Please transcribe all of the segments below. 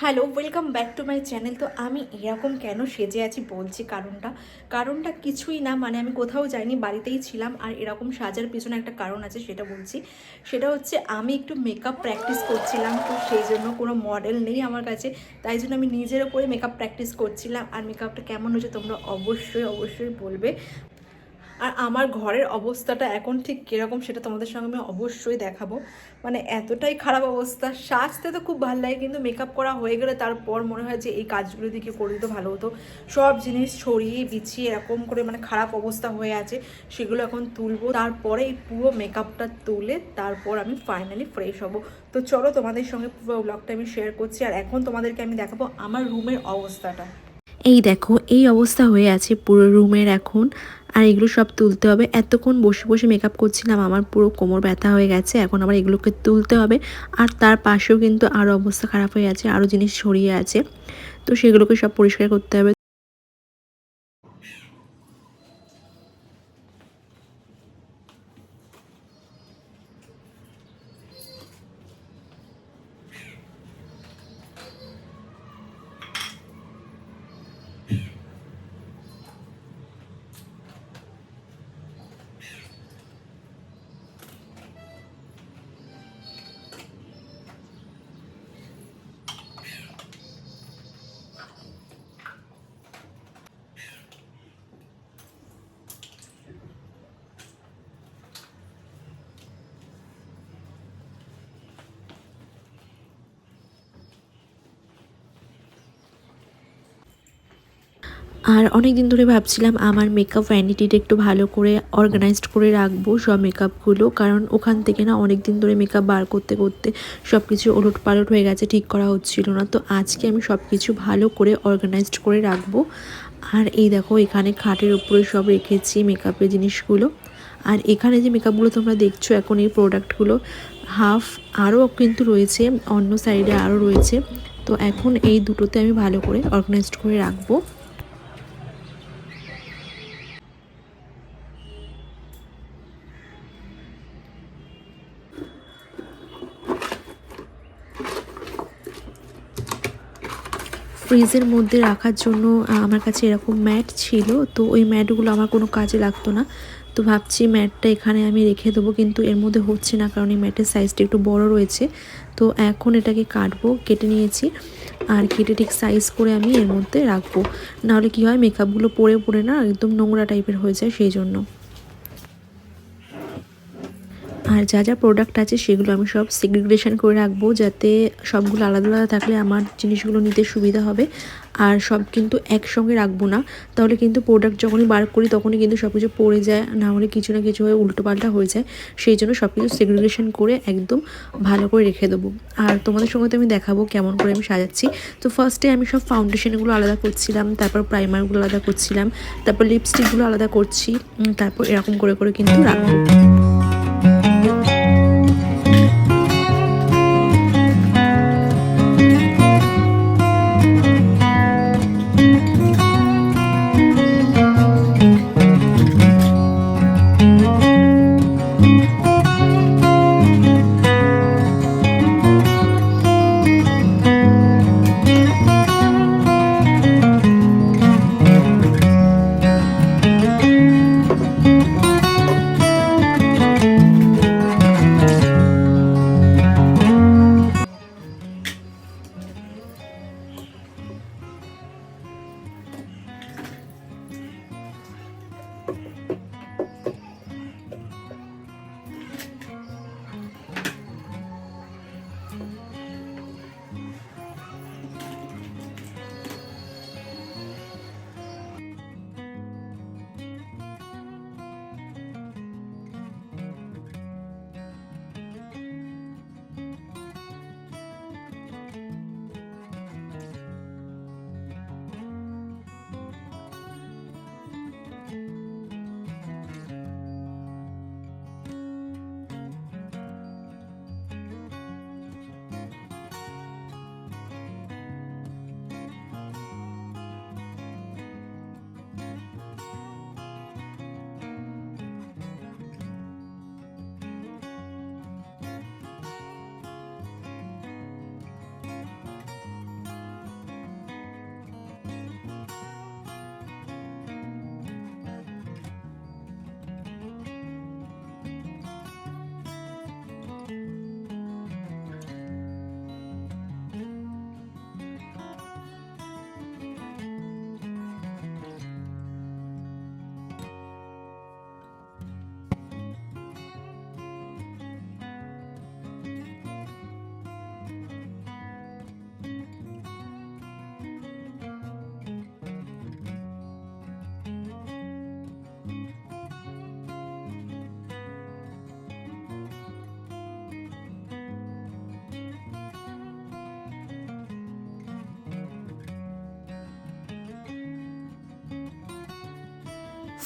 Hello welcome back to my channel তো আমি এরকম কেন সেজে আছি বলছি কারণটা? কারণটা কিছুই না মানে আমি কোথাও যাইনি, বাড়িতেই ছিলাম আর এরকম সাজার পিছনে একটা কারণ আছে সেটা বলছি। সেটা হচ্ছে আমি একটু মেকআপ প্র্যাকটিস করছিলাম, তো সেই জন্য কোনো মডেল নেই আমার কাছে। তাই জন্য আমি নিজের ওপরে মেকআপ প্র্যাকটিস করছিলাম। আর মেকআপটা কেমন হচ্ছে তোমরা অবশ্যই অবশ্যই বলবে। আর আমার ঘরের অবস্থাটা এখন ঠিক কীরকম সেটা তোমাদের সঙ্গে আমি অবশ্যই দেখাবো। মানে এতটাই খারাপ অবস্থা, সাজতে তো খুব ভালো লাগে কিন্তু মেকআপ করা হয়ে গেলে তারপর মনে হয় যে এই কাজগুলো দিকে করে দিতে ভালো হতো। সব জিনিস ছড়িয়ে বিছিয়ে এরকম করে মানে খারাপ অবস্থা হয়ে আছে, সেগুলো এখন তুলবো। তারপরে এই পুরো মেকআপটা তুলে তারপর আমি ফাইনালি ফ্রেশ হব। তো চলো তোমাদের সঙ্গে পুরো ব্লগটা আমি শেয়ার করছি আর এখন তোমাদেরকে আমি দেখাবো আমার রুমের অবস্থাটা। এই দেখো, এই অবস্থা হয়ে আছে পুরো রুমের এখন। আর এগুলো সব তুলতে হবে। এতক্ষণ বসে বসে মেকআপ করছিলাম, আমার পুরো কোমর ব্যথা হয়ে গেছে, এখন আবার এগুলোকে তুলতে হবে। আর তার পাশেও কিন্তু আরও অবস্থা খারাপ হয়ে আছে আরও জিনিস ছড়িয়ে আছে। তো সেগুলোকে সব পরিষ্কার করতে হবে। আর অনেক দিন ধরে ভাবছিলাম আমার মেকআপ ভ্যানিটিটা একটু ভালো করে অর্গানাইজড করে রাখব সব মেকআপগুলো কারণ ওখান থেকে না অনেক দিন ধরে মেকআপ বার করতে করতে সব কিছু ওলট পালট হয়ে গেছে, ঠিক করা হচ্ছিল না। তো আজকে আমি সব কিছু ভালো করে অর্গানাইজড করে রাখব। আর এই দেখো, এখানে খাটের উপরে সব রেখেছি মেকআপের জিনিসগুলো। আর এখানে যে মেকআপগুলো তোমরা দেখছ, এখন এই প্রোডাক্টগুলো হাফ আরও কিন্তু রয়েছে, অন্য সাইডে আরও রয়েছে। তো এখন এই দুটোতে আমি ভালো করে অর্গানাইজড করে রাখব। ফ্রিজের মধ্যে রাখার জন্য আমার কাছে এরকম ম্যাট ছিল, তো ওই ম্যাটগুলো আমার কোনো কাজে লাগতো না। তো ভাবছি ম্যাটটা এখানে আমি রেখে দেবো, কিন্তু এর মধ্যে হচ্ছে না, কারণ এই ম্যাটের সাইজটা একটু বড় রয়েছে। তো এখন এটাকে কাটবো, কেটে নিয়েছি, আর কেটে ঠিক সাইজ করে আমি এর মধ্যে রাখব। নাহলে কি হয় মেকআপগুলো পরে পরে না, একদম নোংরা টাইপের হয়ে যায়, সেই জন্য। আর যা যা প্রোডাক্ট আছে সেগুলো আমি সব সেগ্রিগেশন করে রাখব যাতে সবগুলো আলাদা আলাদা থাকলে আমার জিনিসগুলো নিতে সুবিধা হবে। আর সব কিন্তু একসঙ্গে রাখব না। তাহলে কিন্তু প্রোডাক্ট যখনই বার করি তখনই কিন্তু সব কিছু পড়ে যায়, না হলে কিছু না কিছু হয়ে উল্টোপাল্টা হয়ে যায়। সেই জন্য সব কিছু সেগ্রিগেশন করে একদম ভালো করে রেখে দেবো। আর তোমাদের সঙ্গে তো আমি দেখাবো কেমন করে আমি সাজাচ্ছি। তো ফার্স্টে আমি সব ফাউন্ডেশনগুলো আলাদা করছিলাম, তারপর প্রাইমারগুলো আলাদা করছিলাম, তারপর লিপস্টিকগুলো আলাদা করছি তারপর এরকম করে করে কিন্তু রাখব।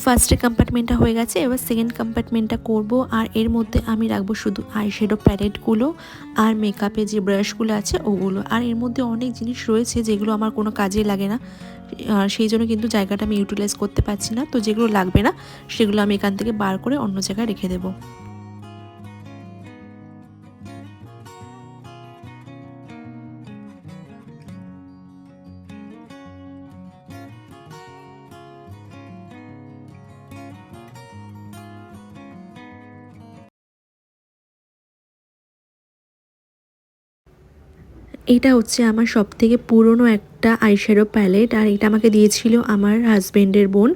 ফার্স্টের কম্পার্টমেন্টটা হয়ে গেছে, এবার সেকেন্ড কম্পার্টমেন্টটা করব, আর এর মধ্যে আমি রাখব শুধু আইশ্যাডো প্যালেটগুলো আর মেকআপে যে ব্রাশগুলো আছে, ওগুলো। আর এর মধ্যে অনেক জিনিস রয়েছে যেগুলো আমার কোনো কাজে লাগে না। আর সেই জন্য কিন্তু জায়গাটা আমি ইউটিলাইজ করতে পারছি না। তো যেগুলো লাগবে না, সেগুলো আমি এখান থেকে বার করে অন্য জায়গায় রেখে দেবো। এটা হচ্ছে আমার সব থেকে পুরনো একটা আইশ্যাডো প্যালেট আর এটা আমাকে দিয়েছিল আমার হাজব্যান্ডের বোন।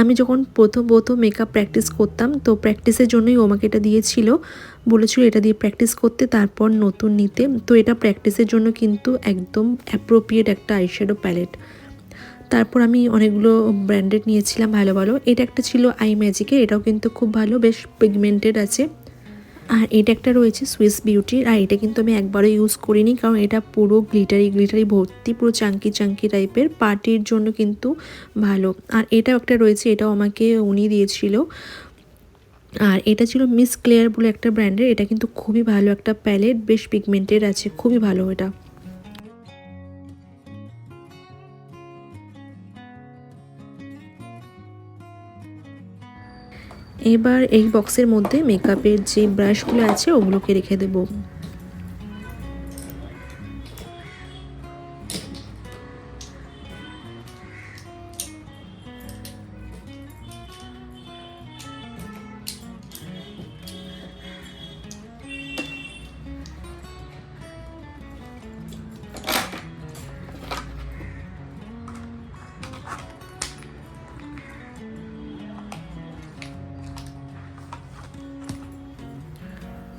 আমি যখন প্রথম প্রথম মেকআপ প্র্যাকটিস করতাম, তো প্র্যাকটিসের জন্যই ও আমাকে এটা দিয়েছিল। বলেছিল এটা দিয়ে প্র্যাকটিস করতে, তারপর নতুন নিতে। তো এটা প্র্যাকটিসের জন্য কিন্তু একদম অ্যাপ্রোপ্রিয়েট একটা আইশ্যাডো প্যালেট তারপর আমি অনেকগুলো ব্র্যান্ডেড নিয়েছিলাম, ভালো ভালো। এটা একটা ছিল আই ম্যাজিকের এটাও কিন্তু খুব ভালো, বেশ পিগমেন্টেড আছে। আর এটা একটা রয়েছে সুইস বিউটির আর এটা কিন্তু আমি একবারও ইউজ করিনি, কারণ এটা পুরো গ্লিটারি গ্লিটারি ভর্তি, পুরো চাঙ্কি চাঙ্কি টাইপের পার্টির জন্য কিন্তু ভালো। আর এটা একটা রয়েছে, এটাও আমাকে উনি দিয়েছিল। আর এটা ছিল মিস ক্লেয়ার বলে একটা ব্র্যান্ডের এটা কিন্তু খুবই ভালো একটা প্যালেট বেশ পিগমেন্টের আছে, খুবই ভালো এটা। এবার এই বক্সের মধ্যে মেকআপের যে ব্রাশগুলো আছে ওগুলোকে রেখে দেবো।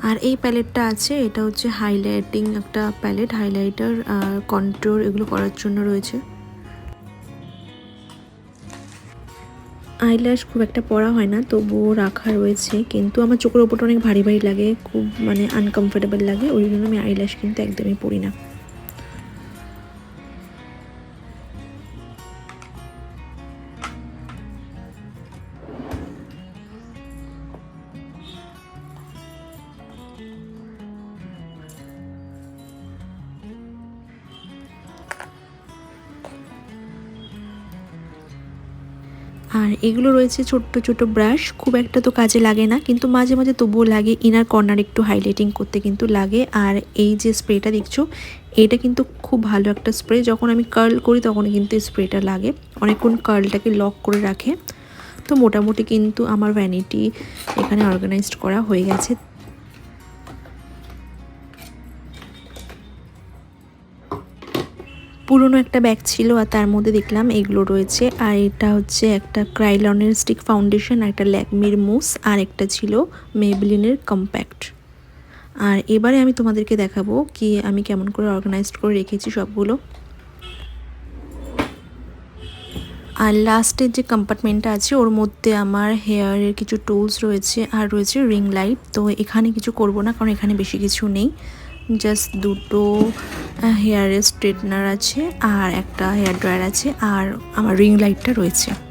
আর এই প্যালেটটা আছে, এটা হচ্ছে হাইলাইটিং একটা প্যালেট হাইলাইটার আর কন্ট্রোল এগুলো করার জন্য রয়েছে। আইল্যাশ খুব একটা পরা হয় না, তবুও রাখা রয়েছে, কিন্তু আমার চোখের ওপরটা অনেক ভারী ভারী লাগে, খুব মানে আনকমফোর্টেবল লাগে, ওই জন্য আমি আইল্যাশ কিন্তু একদমই পরি না। আর এগুলো রয়েছে ছোট্ট ছোট ব্রাশ খুব একটা তো কাজে লাগে না, কিন্তু মাঝে মাঝে তবুও লাগে ইনার কর্নার একটু হাইলাইটিং করতে কিন্তু লাগে। আর এই যে স্প্রেটা দেখছ, এটা কিন্তু খুব ভালো একটা স্প্রে যখন আমি কার্ল করি, তখন কিন্তু স্প্রেটা লাগে। অনেকক্ষণ কার্লটাকে লক করে রাখে। তো মোটামুটি কিন্তু আমার ভ্যানিটি এখানে অর্গানাইজড করা হয়ে গেছে। পুরনো একটা ব্যাগ ছিল আর তার মধ্যে দেখলাম এগুলো রয়েছে। আর এটা হচ্ছে একটা ক্রাইলনের স্টিক ফাউন্ডেশন আর একটা ল্যাকমির মুস আর একটা ছিল মেবলিনের কম্প্যাক্ট আর এবারে আমি তোমাদেরকে দেখাবো কি আমি কেমন করে অর্গানাইজড করে রেখেছি সবগুলো। আর লাস্টের যে কম্পার্টমেন্টটা আছে, ওর মধ্যে আমার হেয়ারের কিছু টুলস রয়েছে, আর রয়েছে রিং লাইট তো এখানে কিছু করব না, কারণ এখানে বেশি কিছু নেই। জাস্ট দুটো হেয়ারের স্ট্রেটনার আছে আর একটা হেয়ার ড্রায়ার আছে আর আমার রিং লাইটটা রয়েছে।